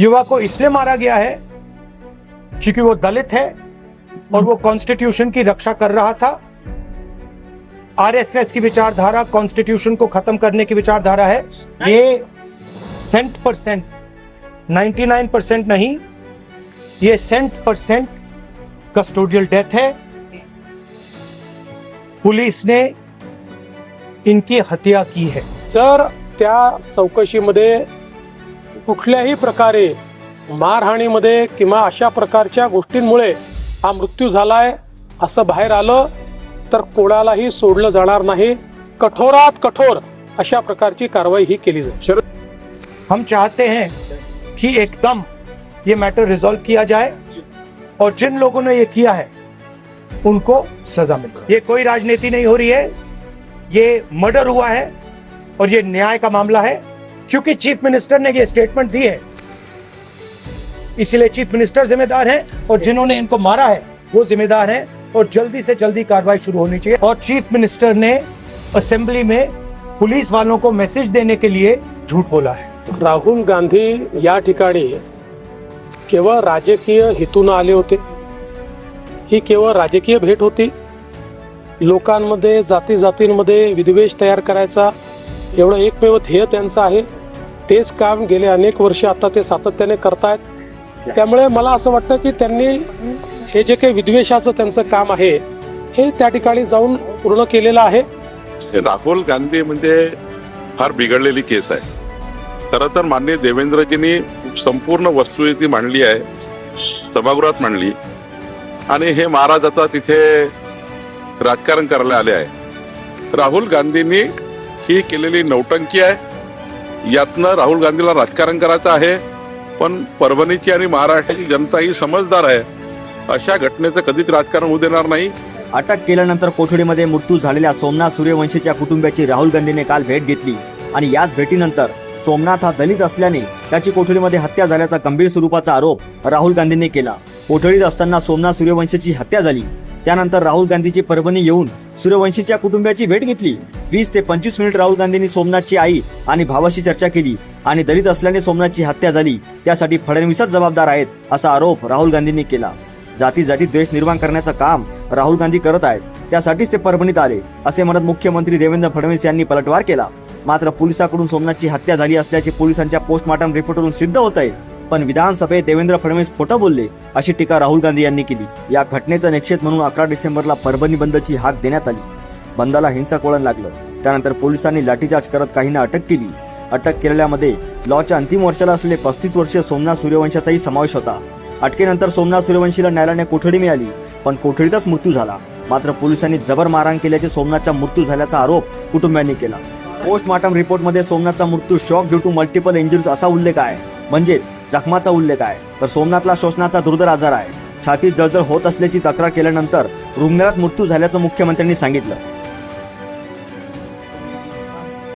युवा को इसलिए मारा गया है क्योंकि वो दलित है और वो कॉन्स्टिट्यूशन की रक्षा कर रहा था। आरएसएस की विचारधारा कॉन्स्टिट्यूशन को खत्म करने की विचारधारा है। ये सेंट परसेंट 99 परसेंट नहीं, ये सेंट परसेंट कस्टोडियल डेथ है। पुलिस ने इनकी हत्या की है। सर, त्या चौकशीमध्ये कुठल्याही प्रकारे मारहाणीमध्ये किंवा अशा प्रकारच्या गोष्टींमुळे हा मृत्यू झालाय असं बाहेर आलं तर कोणालाही सोडलं जाणार नाही. कठोरात कठोर अशा प्रकारची कारवाई ही केली जाईल. हम चाहते हैं कि एकदम ये मैटर रिजॉल्व किया जाए और जिन लोगों ने ये किया है उनको सजा मिले। ये कोई राजनीति नहीं हो रही है। ये मर्डर हुआ है और ये न्याय का मामला है। क्योंकि चीफ मिनिस्टर ने ये स्टेटमेंट दी है। इसीलिए चीफ मिनिस्टर जिम्मेदार है और जिन्होंने इनको मारा है वो जिम्मेदार है और जल्दी से जल्दी कार्रवाई शुरू होनी चाहिए। और चीफ मिनिस्टर ने असेंबली में पुलिस वालों को मैसेज देने के लिए झूठ बोला है। राहुल गांधी या ठिकाणी केवळ राजकीय हेतून आले होते ही केवळ राजकीय भेट होती. लोकांमध्ये जाती जातींमध्ये विद्वेष तयार करायचा एवढं एकमेव ध्येय त्यांचं आहे. तेच काम गेले अनेक वर्ष आता ते सातत्याने करतायत. त्यामुळे मला असं वाटतं की त्यांनी हे जे काही विद्वेषाचं त्यांचं काम आहे हे त्या ठिकाणी जाऊन पूर्ण केलेलं आहे. राहुल गांधी म्हणजे फार बिघडलेली केस आहे. खरं तर माननीय देवेंद्रजींनी संपूर्ण वस्तुस्थिती मांडली आहे सभागृहात मांडली. आणि हे महाराज आता तिथे राजकारण करायला आले आहे. राहुल गांधींनी ही केलेली नौटंकी आहे. यातनं राहुल गांधीला राजकारण करायचं आहे पण परभणीची आणि महाराष्ट्राची जनता ही समजदार आहे. अशा घटनेचं कधीच राजकारण होऊ देणार नाही. अटक केल्यानंतर कोठडीमध्ये मृत्यू झालेल्या सोमनाथ सूर्यवंशीच्या कुटुंबियाची राहुल गांधीने काल भेट घेतली. आणि याच भेटीनंतर सोमनाथ हा दलित असल्याने त्याची कोठडीमध्ये हत्या झाल्याचा गंभीर स्वरूपाचा आरोप राहुल गांधींनी केला. कोठडीत असताना सोमनाथ सूर्यवंशीची हत्या झाली. त्यानंतर राहुल गांधीची परभणी येऊन सूर्यवंशीच्या कुटुंबियाची भेट घेतली. वीस ते पंचवीस मिनिट राहुल गांधींनी सोमनाथची आई आणि भावाशी चर्चा केली आणि दलित असल्याने सोमनाथची हत्या झाली. त्यासाठी फडणवीसच जबाबदार आहेत असा आरोप राहुल गांधींनी केला. जाती जाती द्वेष निर्माण करण्याचं काम राहुल गांधी करत आहेत. त्यासाठीच ते परभणीत आले असे म्हणत मुख्यमंत्री देवेंद्र फडणवीस यांनी पलटवार केला. मात्र पोलिसांकडून सोमनाथची हत्या झाली असल्याचे पोलिसांच्या पोस्टमार्टम रिपोर्टवरून सिद्ध होत आहे. पण विधानसभेत देवेंद्र फडणवीस खोटं बोलले अशी टीका राहुल गांधी यांनी केली. या घटनेचा निषेध म्हणून अकरा डिसेंबरला परभणी बंदची हाक देण्यात आली. बंदाला हिंसक वळण लागलं. त्यानंतर पोलिसांनी लाठीचार्ज करत काहींना अटक केली. अटक केलेल्यामध्ये लॉच्या अंतिम वर्षाला असलेले पस्तीस वर्षीय सोमनाथ सूर्यवंशाचाही समावेश होता. अटकेनंतर सोमनाथ सूर्यवंशीला न्यायालयाने कोठडी मिळाली पण कोठडीतच मृत्यू झाला. मात्र पोलिसांनी जबर मारहाण केल्याचे सोमनाथचा मृत्यू झाल्याचा आरोप कुटुंबियांनी केला. पोस्टमॉर्टम रिपोर्टमध्ये सोमनाथचा मृत्यू shock due to multiple injuries असा उल्लेख आहे. म्हणजेच जखमाचा उल्लेख आहे. तर सोमनाथला श्वसनाचा दुर्धर आजार आहे. छातीत जळजळ होत असल्याची तक्रार केल्यानंतर रुग्णालयात मृत्यू झाल्याचं मुख्यमंत्र्यांनी सांगितलं.